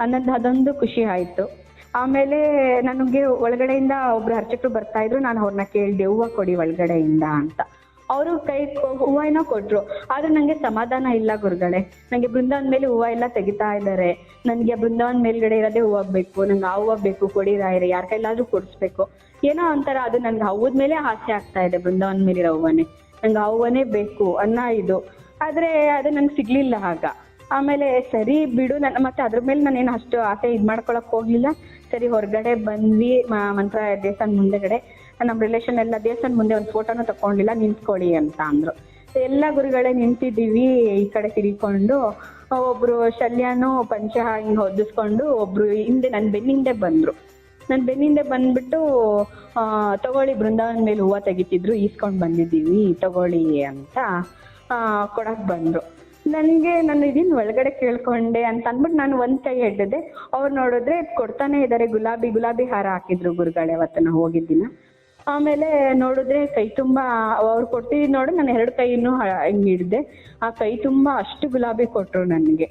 ಅನ್ನೋದು ಅದೊಂದು ಖುಷಿ ಆಯಿತು. ಆಮೇಲೆ ನನಗೆ ಒಳಗಡೆಯಿಂದ ಒಬ್ರು ಅರ್ಚಕರು ಬರ್ತಾ ಇದ್ರು, ನಾನು ಅವ್ರನ್ನ ಕೇಳಿದೆ, ಹೂವ ಕೊಡಿ ಒಳಗಡೆಯಿಂದ ಅಂತ. ಅವರು ಕೈ ಹೂವ ಏನೋ ಕೊಟ್ರು. ಆದ್ರೆ ನಂಗೆ ಸಮಾಧಾನ ಇಲ್ಲ ಗುರುಗಳೇ. ನಂಗೆ ಬೃಂದಾವನ್ ಮೇಲೆ ಹೂವ ಎಲ್ಲ ತೆಗಿತಾ ಇದ್ದಾರೆ. ನನ್ಗೆ ಬೃಂದಾವನ್ ಮೇಲ್ಗಡೆ ಇರೋದೇ ಹೂವ ಬೇಕು ನಂಗೆ ಆ ಹೂವ ಬೇಕು ಕೊಡಿ ರಾಯರೇ, ಯಾರ ಕೈಲಾದ್ರೂ ಕೊಡಿಸ್ಬೇಕು. ಏನೋ ಒಂಥರ ಅದು ನನಗೆ ಹೂವದ ಮೇಲೆ ಆಸೆ ಆಗ್ತಾ ಇದೆ ಬೃಂದಾವನ ಮೇಲಿರೋ ಹೂವನೇ. ನಂಗೆ ಆ ಹೂವನೇ ಬೇಕು ಅನ್ನ ಇದು. ಆದ್ರೆ ಅದು ನಂಗೆ ಸಿಗ್ಲಿಲ್ಲ ಆಗ. ಆಮೇಲೆ ಸರಿ ಬಿಡು, ನನ್ನ ಮತ್ತೆ ಅದ್ರ ಮೇಲೆ ನಾನೇನು ಅಷ್ಟು ಆಸೆ ಇದ್ ಮಾಡ್ಕೊಳಕ್ ಹೋಗ್ಲಿಲ್ಲ. ಸರಿ, ಹೊರಗಡೆ ಬಂದ್ವಿ ಮಂತ್ರ ದೇವಸ್ಥಾನ ಮುಂದೆಗಡೆ. ನಮ್ಮ ರಿಲೇಷನ್ ಎಲ್ಲ ದೇವಸ್ಥಾನ ಮುಂದೆ ಒಂದು ಫೋಟೋನ ತಕೊಂಡಿಲ್ಲ ನಿಂತ್ಕೊಳ್ಳಿ ಅಂತ ಅಂದ್ರು. ಎಲ್ಲ ಗುರುಗಳೇ ನಿಂತಿದ್ದೀವಿ, ಈ ಕಡೆ ತಿರ್ಕೊಂಡು. ಒಬ್ರು ಶಲ್ಯನು ಪಂಚ ಹಿಂಗೆ ಹೊದಿಸ್ಕೊಂಡು ಒಬ್ರು ಹಿಂದೆ ನನ್ನ ಬೆನ್ನಿಂದೆ ಬಂದ್ರು. ನನ್ನ ಬೆನ್ನಿಂದೆ ಬಂದ್ಬಿಟ್ಟು ತಗೊಳ್ಳಿ ಬೃಂದಾವನ ಮೇಲೆ ಹೂವ ತೆಗಿತಿದ್ರು, ಈಸ್ಕೊಂಡು ಬಂದಿದ್ದೀವಿ, ತಗೊಳ್ಳಿ ಅಂತ ಕೊಡಕ್ ಬಂದ್ರು. ನನಗೆ, ನಾನು ಇದನ್ನ ಒಳಗಡೆ ಕೇಳ್ಕೊಂಡೆ ಅಂತ ಅಂದ್ಬಿಟ್ಟು ನಾನು ಒಂದ್ ಕೈ ಎಡ್ಡೆ ಅವ್ರು ನೋಡಿದ್ರೆ ಕೊಡ್ತಾನೆ ಇದ್ದಾರೆ ಗುಲಾಬಿ ಗುಲಾಬಿ ಹಾರ ಹಾಕಿದ್ರು ಗುರುಗಳೇ ಅವತ್ತು ನಾವು ಹೋಗಿದ್ದಿನ. ಆಮೇಲೆ ನೋಡಿದ್ರೆ ಕೈ ತುಂಬಾ ಅವ್ರು ಕೊಟ್ಟಿದ್ ನೋಡಿ ನಾನು ಎರಡು ಕೈನು ಹಿಂಗ್ ಹಿಡ್ದೆ. ಆ ಕೈ ತುಂಬಾ ಅಷ್ಟು ಗುಲಾಬಿ ಕೊಟ್ರು ನನಗೆ.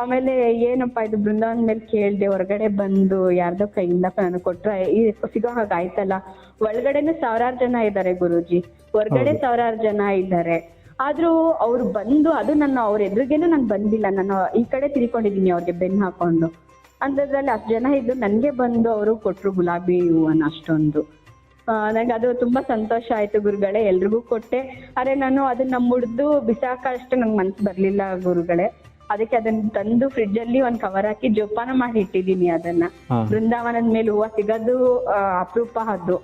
ಆಮೇಲೆ ಏನಪ್ಪಾ ಇದು ಬೃಂದಾವನ್ ಮೇಲೆ ಕೇಳ್ದೆ ಹೊರಗಡೆ ಬಂದು ಯಾರ್ದೋ ಕೈಯಿಂದ ನಾನು ಕೊಟ್ರೆ ಈ ಸಿಗೋ ಹಾಗಾಯ್ತಲ್ಲ ಒಳಗಡೆನೂ ಸಾವಿರಾರು ಜನ ಇದ್ದಾರೆ ಗುರೂಜಿ. ಹೊರಗಡೆ ಸಾವಿರಾರು ಜನ ಇದ್ದಾರೆ ಆದ್ರೂ ಅವ್ರು ಬಂದು ಅದು ನನ್ನ ಅವ್ರ ಎದುರಿಗೇನು ನಾನು ಬಂದಿಲ್ಲ. ನಾನು ಈ ಕಡೆ ತಿಳ್ಕೊಂಡಿದೀನಿ ಅವ್ರಿಗೆ ಬೆನ್ ಹಾಕೊಂಡು. ಅಂಥದ್ರಲ್ಲಿ ಅಷ್ಟು ಜನ ಇದ್ದು ನನ್ಗೆ ಬಂದು ಅವರು ಕೊಟ್ರು ಗುಲಾಬಿ ಹೂವನ್ನ ಅಷ್ಟೊಂದು. ನನಗೆ ಅದು ತುಂಬಾ ಸಂತೋಷ ಆಯ್ತು ಗುರುಗಳೇ ಎಲ್ರಿಗೂ ಕೊಟ್ಟೆ. ಆದ್ರೆ ನಾನು ಅದನ್ನ ಮುಡ್ದು ಬಿಸಾಕಷ್ಟು ನಂಗೆ ಮನ್ಸು ಬರ್ಲಿಲ್ಲ ಗುರುಗಳೇ. ಅದಕ್ಕೆ ಅದನ್ನ ತಂದು ಫ್ರಿಡ್ಜ್ ಅಲ್ಲಿ ಒಂದ್ ಕವರ್ ಹಾಕಿ ಜೋಪಾನ ಮಾಡಿ ಇಟ್ಟಿದೀನಿ ಅದನ್ನ. ಬೃಂದಾವನದ್ ಮೇಲೆ ಹೂವ ಸಿಗೋದು ಆ, ಅಪರೂಪ ಅದು.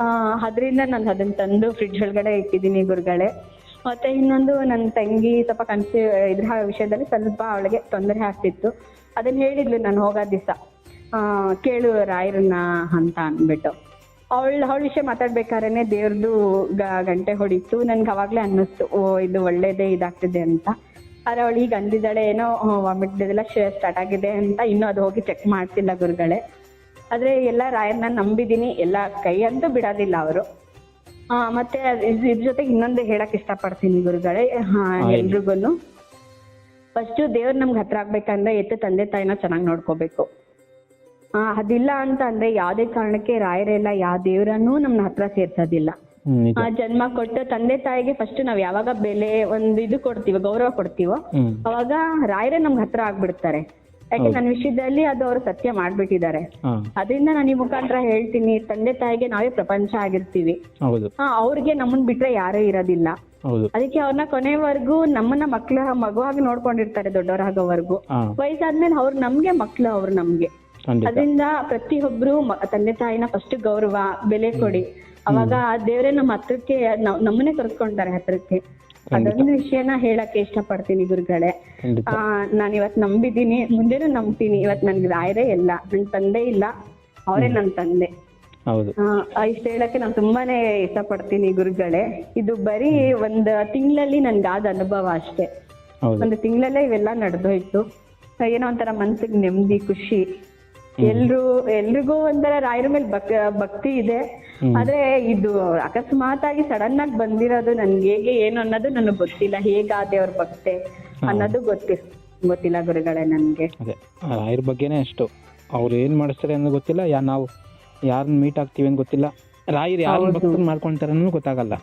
ಆ, ಅದ್ರಿಂದ ನಾನು ಅದನ್ನ ತಂದು ಫ್ರಿಡ್ಜ್ ಒಳಗಡೆ ಇಟ್ಟಿದ್ದೀನಿ ಗುರುಗಳೇ. ಮತ್ತೆ ಇನ್ನೊಂದು ನನ್ನ ತಂಗಿ ಸ್ವಲ್ಪ ಕನ್ಸಿ ಇದ್ರ ವಿಷಯದಲ್ಲಿ ಸ್ವಲ್ಪ ಅವಳಿಗೆ ತೊಂದರೆ ಆಗ್ತಿತ್ತು. ಅದನ್ನ ಹೇಳಿದ್ಲು ನಾನು ಹೋಗೋ ದಿವಸ. ಕೇಳು ರಾಯರನ್ನ ಅಂತ ಅಂದ್ಬಿಟ್ಟು. ಅವಳ ಅವಳ ವಿಷಯ ಮಾತಾಡ್ಬೇಕಾದ್ರೆ ದೇವ್ರದ್ದು ಗಂಟೆ ಹೊಡಿತು. ನನ್ಗೆ ಅವಾಗ್ಲೇ ಅನ್ನಿಸ್ತು ಓ ಇದು ಒಳ್ಳೇದೇ ಇದಾಗ್ತಿದೆ ಅಂತ. ಆದ್ರೆ ಅವಳು ಈಗ ಅಂದಿದ್ದಾಳೆ ಏನೋ ವಾಮಿಟ್ ಇದೆಲ್ಲ ಸ್ಟಾರ್ಟ್ ಆಗಿದೆ ಅಂತ ಇನ್ನೂ ಅದು ಹೋಗಿ ಚೆಕ್ ಮಾಡ್ತಿಲ್ಲ ಗುರುಗಳೇ. ಆದ್ರೆ ಎಲ್ಲ ರಾಯರ್ನ ನಂಬಿದೀನಿ ಎಲ್ಲ ಕೈ ಅಂತೂ ಬಿಡೋದಿಲ್ಲ ಅವರು. ಹಾ ಮತ್ತೆ ಇದ್ರ ಜೊತೆಗೆ ಇನ್ನೊಂದು ಹೇಳಕ್ ಇಷ್ಟಪಡ್ತೀನಿ ಗುರುಗಳೇ. ಎಲ್ರಿಗೂನು. ಫಸ್ಟ್ ದೇವ್ರ ನಮ್ಗೆ ಹತ್ರ ಆಗ್ಬೇಕಂದ್ರೆ ಎತ್ತು ತಂದೆ ತಾಯಿನ ಚೆನ್ನಾಗಿ ನೋಡ್ಕೋಬೇಕು. ಅದಿಲ್ಲ ಅಂತ ಅಂದ್ರೆ ಯಾವ್ದೇ ಕಾರಣಕ್ಕೆ ರಾಯರೆಲ್ಲ ಯಾವ ದೇವರನ್ನೂ ನಮ್ನ ಹತ್ರ ಸೇರ್ಸೋದಿಲ್ಲ. ಆ ಜನ್ಮ ಕೊಟ್ಟ ತಂದೆ ತಾಯಿಗೆ ಫಸ್ಟ್ ನಾವ್ ಯಾವಾಗ ಬೆಲೆ ಒಂದ್ ಇದು ಕೊಡ್ತೀವೋ ಗೌರವ ಕೊಡ್ತೀವೋ ಅವಾಗ ರಾಯರೇ ನಮ್ಗೆ ಹತ್ರ ಆಗ್ಬಿಡ್ತಾರೆ. ಯಾಕೆ ನನ್ನ ವಿಷಯದಲ್ಲಿ ಅದು ಅವ್ರು ಸತ್ಯ ಮಾಡ್ಬಿಟ್ಟಿದ್ದಾರೆ. ಅದರಿಂದ ನಾನು ಈ ಮುಖಾಂತರ ಹೇಳ್ತೀನಿ ತಂದೆ ತಾಯಿಗೆ ನಾವೇ ಪ್ರಪಂಚ ಆಗಿರ್ತೀವಿ. ಹಾ ಅವ್ರಿಗೆ ನಮ್ಮನ್ ಬಿಟ್ರೆ ಯಾರೂ ಇರೋದಿಲ್ಲ. ಅದಕ್ಕೆ ಅವ್ರನ್ನ ಕೊನೆವರೆಗೂ ನಮ್ಮನ್ನ ಮಕ್ಳ ಮಗುವಾಗಿ ನೋಡ್ಕೊಂಡಿರ್ತಾರೆ ದೊಡ್ಡವರಾಗೋವರೆಗೂ. ವಯಸ್ಸಾದ್ಮೇಲೆ ಅವ್ರು ನಮ್ಗೆ ಮಕ್ಳು ಅವ್ರು ನಮ್ಗೆ. ಅದರಿಂದ ಪ್ರತಿಯೊಬ್ರು ತಂದೆ ತಾಯಿನ ಫಸ್ಟ್ ಗೌರವ ಬೆಲೆ ಕೊಡಿ. ಅವಾಗ ಆ ದೇವ್ರೇ ನಮ್ಮ ಹತ್ರಕ್ಕೆ ನಮ್ಮನ್ನೇ ಕರ್ಸ್ಕೊಂತಾರೆ ಹತ್ರಕ್ಕೆ. ಅದೊಂದು ವಿಷಯನ ಹೇಳಕ್ಕೆ ಇಷ್ಟಪಡ್ತೀನಿ ಗುರುಗಳೇ. ಆ ನಾನು ಇವತ್ ನಂಬಿದೀನಿ ಮುಂದೆನೂ ನಂಬ್ತೀನಿ. ಇವತ್ ನನ್ಗೆ ರಾಯರೇ ಇಲ್ಲ. ನನ್ ತಂದೆ ಇಲ್ಲ. ಅವರೇ ನನ್ ತಂದೆ. ಇಷ್ಟ ಹೇಳಕ್ಕೆ ನಾನು ತುಂಬಾನೇ ಇಷ್ಟಪಡ್ತೀನಿ ಗುರುಗಳೇ. ಇದು ಬರೀ ಒಂದ್ ತಿಂಗಳಲ್ಲಿ ನನ್ಗೆ ಆದ ಅನುಭವ ಅಷ್ಟೇ. ಒಂದು ತಿಂಗಳಲ್ಲೇ ಇವೆಲ್ಲ ನಡೆದೋಯ್ತು. ಏನೋ ಒಂಥರ ಮನ್ಸಿಗೆ ನೆಮ್ಮದಿ ಖುಷಿ. ಎಲ್ರು ಎಲ್ರಿಗೂ ಒಂಥರ ರಾಯರ ಮೇಲೆ ಭಕ್ ಭಕ್ತಿ ಇದೆ. ಆದ್ರೆ ಇದು ಅಕಸ್ಮಾತ್ ಆಗಿ ಸಡನ್ ಆಗಿ ಬಂದಿರೋದು ನನ್ಗೆ ಹೇಗೆ ಏನು ಅನ್ನೋದು ನನಗೆ ಗೊತ್ತಿಲ್ಲ. ಹೇಗಾದೆ ಅವ್ರ ಭಕ್ತೆ ಅನ್ನೋದು ಗೊತ್ತಿ ಗೊತ್ತಿಲ್ಲ ಗುರುಗಳೇ ನನ್ಗೆ. ಅದೇ ರಾಯರ ಬಗ್ಗೆನೇ ಅಷ್ಟು. ಅವ್ರು ಏನ್ ಮಾಡಿಸ್ತಾರೆ ಅನ್ನೋದು ಗೊತ್ತಿಲ್ಲ. ಯಾ ನಾವು ಯಾರನ್ನ ಮೀಟ್ ಆಗ್ತೀವಿ ಅಂತ ಗೊತ್ತಿಲ್ಲ. ರಾಯರ್ ಯಾರು ಭಕ್ತರು ಮಾಡ್ಕೊಂತಾರೆ ಅನ್ನೋದು ಗೊತ್ತಾಗಲ್ಲ.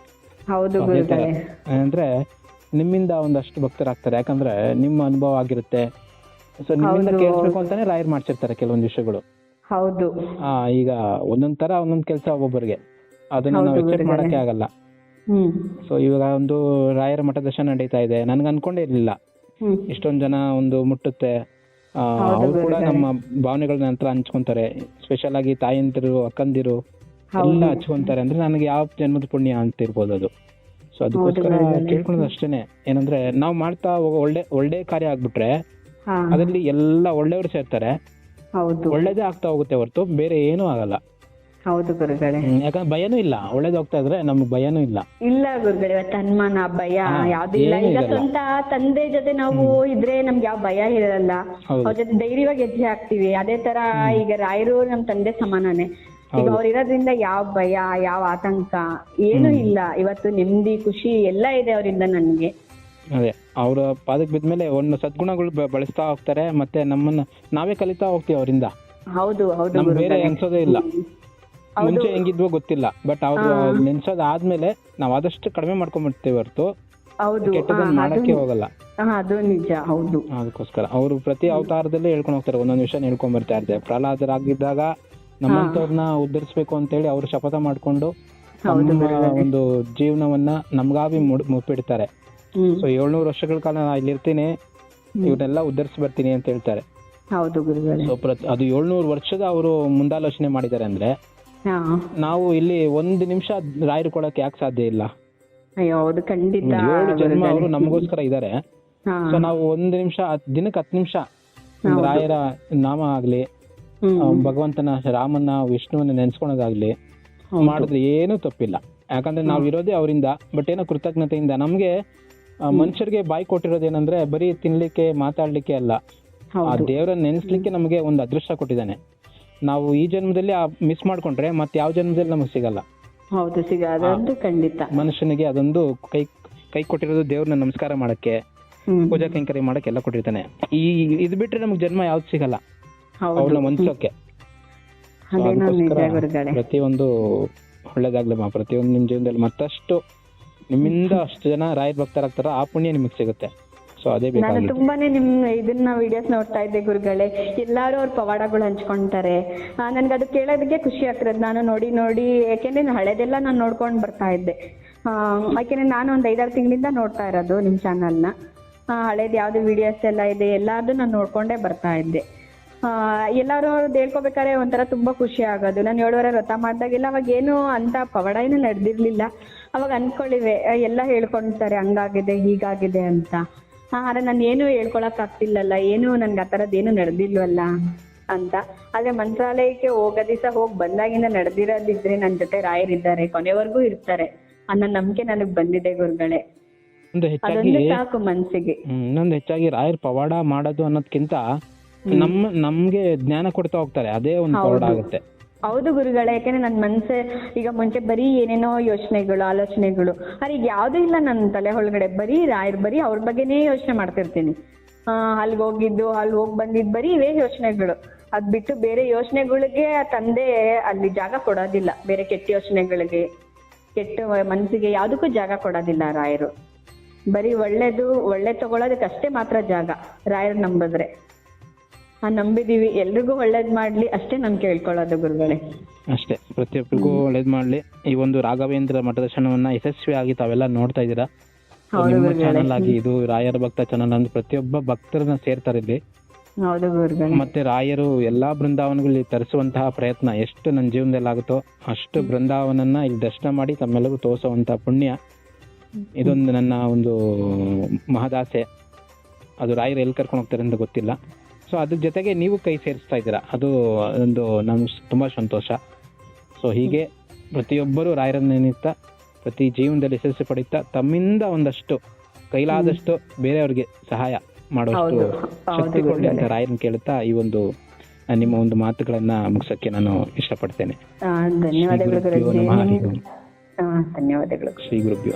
ಹೌದು ಗುರುಗಳೇ. ಅಂದ್ರೆ ನಿಮ್ಮಿಂದ ಒಂದಷ್ಟು ಭಕ್ತರಾಗ್ತಾರೆ. ಯಾಕಂದ್ರೆ ನಿಮ್ಮ ಅನುಭವ ಆಗಿರುತ್ತೆ. ಸೊ ನಿಮ್ಮಿಂದ ಹೌದು, ಕೇಳಿಸ್ಬೇಕು ಅಂತಾನೆ ರಾಯರ್ ಮಾಡ್ಸಿರ್ತಾರೆ ಕೆಲವೊಂದು ವಿಷಯಗಳು. ಹೌದು. ಆ ಈಗ ಒಂದೊಂದ್ ತರ ಒಂದೊಂದ್ ಕೆಲಸ ಒಬ್ಬೊಬ್ಬರಿಗೆ ಅದನ್ನ ನಾವು ಎಕ್ಸೆಪ್ಟ್ ಗುರುಗಳೇ. ಮಾಡಕ್ಕೆ ಆಗಲ್ಲ. ಹ್ಮ್. ಸೊ ಇವಾಗ ಒಂದು ರಾಯರ ಮಠದರ್ಶನ ನಡೀತಾ ಇದೆ. ನನ್ಗೆ ಅನ್ಕೊಂಡೇ ಇರ್ಲಿಲ್ಲ. ಹ್ಮ್. ಇಷ್ಟೊಂದ್ ಜನ ಒಂದು ಮುಟ್ಟುತ್ತೆ. ಆ, ಹೌದು, ಅವ್ರು ಕೂಡ ಗುರುಗಳೇ. ನಮ್ಮ ಭಾವನೆಗಳನ್ನ ನಂತರ ಹಂಚ್ಕೊಂತಾರೆ. ಸ್ಪೆಷಲ್ ಆಗಿ ತಾಯಂದಿರು ಅಕ್ಕಂದಿರು ಹೌದು. ಎಲ್ಲ ಹಚ್ಕೊಂತಾರೆ. ಅಂದ್ರೆ ನನಗೆ ಯಾವ ಜನ್ಮದ ಪುಣ್ಯ ಅಂತ ಇರ್ಬೋದು ಅದು ಸೊ ಅದಕ್ಕೋಸ್ಕರ ಗುರುಗಳೇ. ಕೇಳ್ಕೊಳ್ಳೋದು ಅಷ್ಟೇನೆ. ಏನಂದ್ರೆ ನಾವು ಮಾಡ್ತಾ ಹೋಗೋ ಒಳ್ಳೆ ಒಳ್ಳೆ ಕಾರ್ಯ ಆಗ್ಬಿಟ್ರೆ ಅದರಲ್ಲಿ ಎಲ್ಲ ಒಳ್ಳೆಯವರು ಸೇರ್ತಾರೆ. ಹೌದು. ಒಳ್ಳೇದೇ ಆಗ್ತಾ ಹೋಗುತ್ತೆ ಹೊರತು ಬೇರೆ ಏನೂ ಆಗಲ್ಲ. ಹೌದು ಗುರುಗಳೇ. ಹ್ಮ್, ಯಾಕಂದ್ರೆ ಭಯನೂ ಇಲ್ಲ. ಒಳ್ಳೇದು ಹೋಗ್ತಾ ಇದ್ರೆ ನಮ್ಗೆ ಭಯನೂ ಇಲ್ಲ. ಇಲ್ಲ ಗುರುಗಳೇ ಇವತ್ತು ಅನುಮಾನ ಭಯ ಹಾ, ಯಾವ್ದು ಇಲ್ಲ. ಏನೂ ಈಗ ಇರಲ್ಲ. ಸ್ವಂತ ತಂದೆ ಜೊತೆ ನಾವು ಇದ್ರೆ ನಮ್ಗೆ ಯಾವ ಭಯ ಇರಲ್ಲ. ಹೌದು. ಅವ್ರ ಜೊತೆ ಧೈರ್ಯವಾಗಿ ಹೆಜ್ಜೆ ಹಾಕ್ತಿವಿ ಅದೇ ತರ ಈಗ ರಾಯರು ನಮ್ ತಂದೆ ಸಮಾನನೇ. ಈಗ ಅವ್ರ ಅವ್ರು ಇರೋದ್ರಿಂದ ಯಾವ ಭಯ ಯಾವ ಆತಂಕ ಏನು ಇಲ್ಲ. ಇವತ್ತು ನೆಮ್ಮದಿ ಖುಷಿ ಎಲ್ಲ ಇದೆ ಅವರಿಂದ ನನ್ಗೆ. ಅದೇ ಅವರ ಪಾದಕ್ಕೆ ಬಿದ್ಮೇಲೆ ಒಂದು ಸದ್ಗುಣಗಳು ಬ- ಬಳಸ್ತಾ ಹೋಗ್ತಾರೆ ಮತ್ತೆ ನಮ್ಮನ್ನ ನಾವೇ ಕಲಿತಾ ಹೋಗ್ತೀವಿ ಅವರಿಂದ. ಹೌದು ಹೌದು ನಮ್ಗೆ ಬೇರೆ ಎನ್ಸೋದೇ ಅನ್ಸೋದೇ ಇಲ್ಲ ಮುಂಚೆ ಹೆಂಗಿದ್ವೋ ಗೊತ್ತಿಲ್ಲ ಬಟ್ ಅವ್ರು ನೆನ್ಸೋದ್ ಆದ್ಮೇಲೆ ನಾವ್ ಆದಷ್ಟು ಕಡಿಮೆ ಮಾಡ್ಕೊಂಡ್ಬಿಡ್ತೇವೆ ಹೊರತು. ಹೌದು. ಕೆಟ್ಟದನ್ನ ಹಾ, ಮಾಡಕ್ಕೆ ಹೋಗಲ್ಲ. ಹಾ, ಅದು ನಿಜ. ಹೌದು. ಅದಕ್ಕೋಸ್ಕರ. ಅವರು ಪ್ರತಿ ಅವತಾರದಲ್ಲೇ ಹೇಳ್ಕೊಂಡು ಹೋಗ್ತಾರೆ ಒಂದೊಂದು ವಿಷಯ ಹೇಳ್ಕೊಂಡ್ ಬರ್ತಾ ಇರ್ತಾರೆ. ಪ್ರಹ್ಲಾದರಾಗಿದ್ದಾಗ ನಮ್ಮಂತವ್ರನ್ನ ಉದ್ಧರಿಸ್ಬೇಕು ಅಂತೇಳಿ ಅವರು ಶಪಥ ಮಾಡ್ಕೊಂಡು ತಮ್ಮ ಒಂದು ಜೀವನವನ್ನ ನಮ್ಗಾಗಿ ಮುಡ್- ಮುಪ್ಪಿಡ್ತಾರೆ. ಸೊ ಏಳ್ನೂರು ವರ್ಷಗಳ ಕಾಲ ನಾ ಇಲ್ಲಿರ್ತೀನಿ. ಇವನ್ನೆಲ್ಲ ಉದ್ಧರಿಸಿ ಬರ್ತೀನಿ ಅಂತ ಹೇಳ್ತಾರೆ. ಹೌದು ಗುರುಗಳೇ. ಸೊ ಪ್ರತಿ ಅದು ಏಳ್ನೂರು ವರ್ಷದ ಅವರು ಮುಂದಾಲೋಚನೆ ಮಾಡಿದ್ದಾರೆ ಅಂದ್ರೆ ಹಾ. ನಾವು ಇಲ್ಲಿ ಒಂದು ನಿಮಿಷ ರಾಯರು ಕೊಡಕ್ಕೆ ಯಾಕೆ ಸಾಧ್ಯ ಇಲ್ಲ? ಅಯ್ಯೋ ಹೌದು ಖಂಡಿತ ಏಳು ಜನ್ಮ ಅವರು ನಮಗೋಸ್ಕರ ಇದ್ದಾರೆ. ಹಾ. ಸೊ ನಾವು ಒಂದು ನಿಮಿಷ ದಿನಕ್ಕೆ ಹತ್ತು ನಿಮಿಷ ರಾಯರ ನಾಮ ಆಗ್ಲಿ ಆ, ಭಗವಂತನ ರಾಮನ ವಿಷ್ಣುವನ್ನ ನೆನ್ಸ್ಕೊಳೋದಾಗ್ಲಿ. ಮಾಡಿದ್ರೆ ಏನೂ ತಪ್ಪಿಲ್ಲ. ಯಾಕಂದ್ರೆ ನಾವ್ ಇರೋದೇ ಅವರಿಂದ ಬಟ್ ಏನೋ ಕೃತಜ್ಞತೆಯಿಂದ ನಮ್ಗೆ ಮನುಷ್ಯರಿಗೆ ಬಾಯಿ ಕೊಟ್ಟಿರೋದೇನಂದ್ರೆ ಬರೀ ತಿನ್ಲಿಕ್ಕೆ ಮಾತಾಡ್ಲಿಕ್ಕೆ ಅಲ್ಲ. ಆ ದೇವರನ್ನ ನೆನೆಸ್ಲಿಕ್ಕೆ ನಮಗೆ ಒಂದು ಅದೃಷ್ಟ ಕೊಟ್ಟಿದ್ದಾನೆ. ನಾವು ಈ ಜನ್ಮದಲ್ಲಿ ಮಿಸ್ ಮಾಡ್ಕೊಂಡ್ರೆ ಮತ್ತೆ ಯಾವ ಜನ್ಮದಲ್ಲಿ ನಮಗೆ ಸಿಗಲ್ಲ. ಹೌದು ಖಂಡಿತ. ಮನುಷ್ಯನಿಗೆ ಅದೊಂದು ಕೈ ಕೈ ಕೊಟ್ಟಿರೋದು ದೇವ್ರನ್ನ ನಮಸ್ಕಾರ ಮಾಡಕ್ಕೆ ಪೂಜಾ ಕೈಂಕರ್ಯ ಮಾಡಕ್ಕೆ ಎಲ್ಲ ಕೊಟ್ಟಿರ್ತಾನೆ. ಈ ಇದು ಬಿಟ್ರೆ ನಮ್ಗೆ ಜನ್ಮ ಯಾವ್ದು ಸಿಗಲ್ಲ. ಅವ್ರನ್ನ ಹೊಂದ್ಸೋಕೆ ಪ್ರತಿಯೊಂದು ಒಳ್ಳೇದಾಗ್ಲಮ್ಮ ಪ್ರತಿಯೊಂದು ನಿಮ್ ಜೀವನದಲ್ಲಿ ಮತ್ತಷ್ಟು ನಿಮ್ಮಿಂದ ಅಷ್ಟು ಜನ ರಾಯರ್ ಭಕ್ತರಾಗ್ತಾರ ಆ ಪುಣ್ಯ ನಿಮಗೆ ಸಿಗುತ್ತೆ. ಸೊ ಅದೇ ನಾನು ಬೇಕಾಗಿತ್ತು ತುಂಬಾನೇ ನಿಮ್ ಇದನ್ನ ವಿಡಿಯೋಸ್ ನೋಡ್ತಾ ಇದ್ದೆ ಗುರುಗಳೇ. ಎಲ್ಲಾರು ಅವ್ರ ಪವಾಡಗಳು ಹಂಚ್ಕೊಂತಾರೆ. ಆ, ನನ್ಗೆ ಅದು ಕೇಳೋದಕ್ಕೆ ಖುಷಿ ಆಗ್ತದೆ. ನಾನು ನೋಡಿ ನೋಡಿ ಯಾಕೆಂದ್ರೆ ನಾನು ಹಳೆದೆಲ್ಲ ನಾನು ನೋಡ್ಕೊಂಡು ಬರ್ತಾ ಇದ್ದೆ. ಆ, ಯಾಕೆಂದ್ರೆ ನಾನು ಒಂದ್ ಐದಾರು ತಿಂಗಳಿಂದ ನೋಡ್ತಾ ಇರೋದು ನಿಮ್ಮ ನ. ಹಳೇದ್ ಯಾವ್ದು ವಿಡಿಯೋಸ್ ಎಲ್ಲ ಇದೆ ಎಲ್ಲಾರ್ದು ನಾನು ನೋಡ್ಕೊಂಡೇ ಬರ್ತಾ ಇದ್ದೆ. ಆ, ಎಲ್ಲಾರು ಅವ್ರದ್ದು ಹೇಳ್ಕೊಬೇಕಾದ್ರೆ ಒಂಥರ ತುಂಬಾ ಖುಷಿ ಆಗೋದು. ನಾನು ಏಳುವರೆ ವ್ರತ ಮಾಡಿದಾಗೆಲ್ಲ ಅವಾಗ ಏನು ಅಂತ ಪವಾಡ ಏನು ನಡೆದಿರ್ಲಿಲ್ಲ. ಅವಾಗ ಅನ್ಕೊಳ್ಳಿವೆ ಎಲ್ಲ ಹೇಳ್ಕೊಂತಾರೆ ಹಂಗಾಗಿದೆ ಹೀಗಾಗಿದೆ ಅಂತ. ಆದ್ರೆ ನಾನು ಏನು ಹೇಳ್ಕೊಳಕ್ ಆಗ್ತಿಲ್ಲಲ್ಲ ಏನು ನನ್ಗೆ ಆ ತರದ್ ಏನು ನಡೆದಿಲ್ವಲ್ಲ? ಅಂತ. ಆದ್ರೆ ಮಂತ್ರಾಲಯಕ್ಕೆ ಹೋಗೋ ದಿವಸ ಹೋಗಿ ಬಂದಾಗಿಂದ ನಡೆದಿರೋದಿದ್ರೆ ನನ್ನ ಜೊತೆ ರಾಯರಿದ್ದಾರೆ ಕೊನೆವರೆಗೂ ಇರ್ತಾರೆ. ಅನ್ನೋ ನಂಬಿಕೆ ನನಗೆ ಬಂದಿದೆ ಗುರುಗಳೇ. ಸಾಕು ಮನ್ಸಿಗೆ. ಇನ್ನೊಂದು ಹೆಚ್ಚಾಗಿ ರಾಯರ್ ಪವಾಡ ಮಾಡೋದು ಅನ್ನೋದ್ಕಿಂತ ನಮ್ಮ ನಮ್ಗೆ ಜ್ಞಾನ ಕೊಡ್ತಾ ಹೋಗ್ತಾರೆ ಅದೇ ಒಂದು ಪವಾಡ ಆಗುತ್ತೆ. ಹೌದು ಗುರುಗಳೇ, ಯಾಕೆಂದ್ರೆ ನನ್ನ ಮನ್ಸೆ ಈಗ ಮುಂಚೆ ಬರೀ ಏನೇನೋ ಯೋಚನೆಗಳು, ಆಲೋಚನೆಗಳು ಅರೆ ಈಗ ಯಾವುದೂ ಇಲ್ಲ ನನ್ನ ತಲೆ ಒಳಗಡೆ. ಬರೀ ರಾಯರ್, ಬರೀ ಅವ್ರ ಬಗ್ಗೆನೇ ಯೋಚನೆ ಮಾಡ್ತಿರ್ತೀನಿ. ಆ ಅಲ್ಲಿಗೆ ಹೋಗಿದ್ದು ಅಲ್ಲಿ ಹೋಗಿ ಬಂದಿದ್ದು ಬರೀ ಇವೇ ಯೋಚನೆಗಳು. ಅದ್ ಬಿಟ್ಟು ಬೇರೆ ಯೋಚನೆಗಳಿಗೆ ತಂದೆ ಅಲ್ಲಿ ಜಾಗ ಕೊಡೋದಿಲ್ಲ. ಬೇರೆ ಕೆಟ್ಟ ಯೋಚನೆಗಳಿಗೆ, ಕೆಟ್ಟ ಮನಸ್ಸಿಗೆ ಯಾವುದಕ್ಕೂ ಜಾಗ ಕೊಡೋದಿಲ್ಲ ರಾಯರು. ಬರೀ ಒಳ್ಳೇದು, ಒಳ್ಳೆ ತಗೊಳೋದಕ್ಕಷ್ಟೇ ಮಾತ್ರ ಜಾಗ, ರಾಯರ್ ನಂಬಿದ್ರೆ. ಆ ನಂಬಿದೀವಿ. ಎಲ್ರಿಗೂ ಒಳ್ಳೇದ್ ಮಾಡ್ಲಿ. ಅಷ್ಟೇ ನಾನು ಕೇಳ್ಕೊಳ್ಳೋದು ಗುರುಗಳೇ. ಅಷ್ಟೇ. ಪ್ರತಿಯೊಬ್ಬರಿಗೂ ಒಳ್ಳೇದ್ ಮಾಡ್ಲಿ. ಈ ಒಂದು ರಾಘವೇಂದ್ರ ಮಠದರ್ಶನವನ್ನ ಯಶಸ್ವಿಯಾಗಿ ತಾವೆಲ್ಲ ನೋಡ್ತಾ ಇದ್ದೀರಾ. ಹೌದು ನಿಮ್ಮ ಗುರುಗಳೇ. ಚಾನಲ್ ಆಗಿ ಇದು ರಾಯರ ಭಕ್ತ ಚಾನಲ್ ಅಂದ್ರೆ ಪ್ರತಿಯೊಬ್ಬ ಭಕ್ತರನ್ನ ಸೇರ್ತಾರೆ ಇಲ್ಲಿ. ಹೌದು ಗುರುಗಳೇ. ಮತ್ತೆ ರಾಯರು ಎಲ್ಲಾ ಬೃಂದಾವನಗಳಲ್ಲಿ ತರಿಸುವಂತಹ ಪ್ರಯತ್ನ ಎಷ್ಟು ನನ್ನ ಜೀವನದಲ್ಲಿ ಆಗುತ್ತೋ ಅಷ್ಟು ಬೃಂದಾವನನ್ನ ಇಲ್ಲಿ ದರ್ಶನ ಮಾಡಿ ತಮ್ಮೆಲ್ಲರಿಗೂ ತೋರಿಸುವಂತಹ ಪುಣ್ಯ. ಇದೊಂದು ನನ್ನ ಒಂದು ಮಹದಾಸೆ. ಅದು ರಾಯರು ಎಲ್ಲಿ ಕರ್ಕೊಂಡು ಹೋಗ್ತಾರೆ ಅಂತ ಗೊತ್ತಿಲ್ಲ. ಸೊ ಅದ್ರ ಜೊತೆಗೆ ನೀವು ಕೈ ಸೇರಿಸ್ತಾ ಇದ್ದೀರಾ. ಅದು ಒಂದು ನಮ್ಗೆ ತುಂಬಾ ಸಂತೋಷ. ಸೊ ಹೀಗೆ ಪ್ರತಿಯೊಬ್ಬರು ರಾಯರನ್ನು ನೆನೆಯುತ್ತಾ ಪ್ರತಿ ಜೀವನದಲ್ಲಿ ಯಶಸ್ಸು ಪಡೀತಾ ತಮ್ಮಿಂದ ಒಂದಷ್ಟು ಕೈಲಾದಷ್ಟು ಬೇರೆಯವ್ರಿಗೆ ಸಹಾಯ ಮಾಡುವಷ್ಟು ಹೌದು. ಶಕ್ತಿ ಕೊಡಿ ಅಂತ ರಾಯರನ್ನ ಕೇಳುತ್ತಾ ಈ ಒಂದು ನಿಮ್ಮ ಒಂದು ಮಾತುಗಳನ್ನ ಮುಗಿಸಕ್ಕೆ ನಾನು ಇಷ್ಟಪಡ್ತೇನೆ. ಆ, ಧನ್ಯವಾದಗಳು ಶ್ರೀ ಗುರುಭ್ಯೋ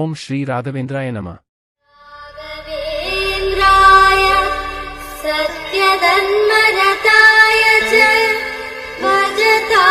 ഓം ശ്രീ രാഘവേന്ദ്രായ നമ. സത്യതന്മരതായ ഭജതാ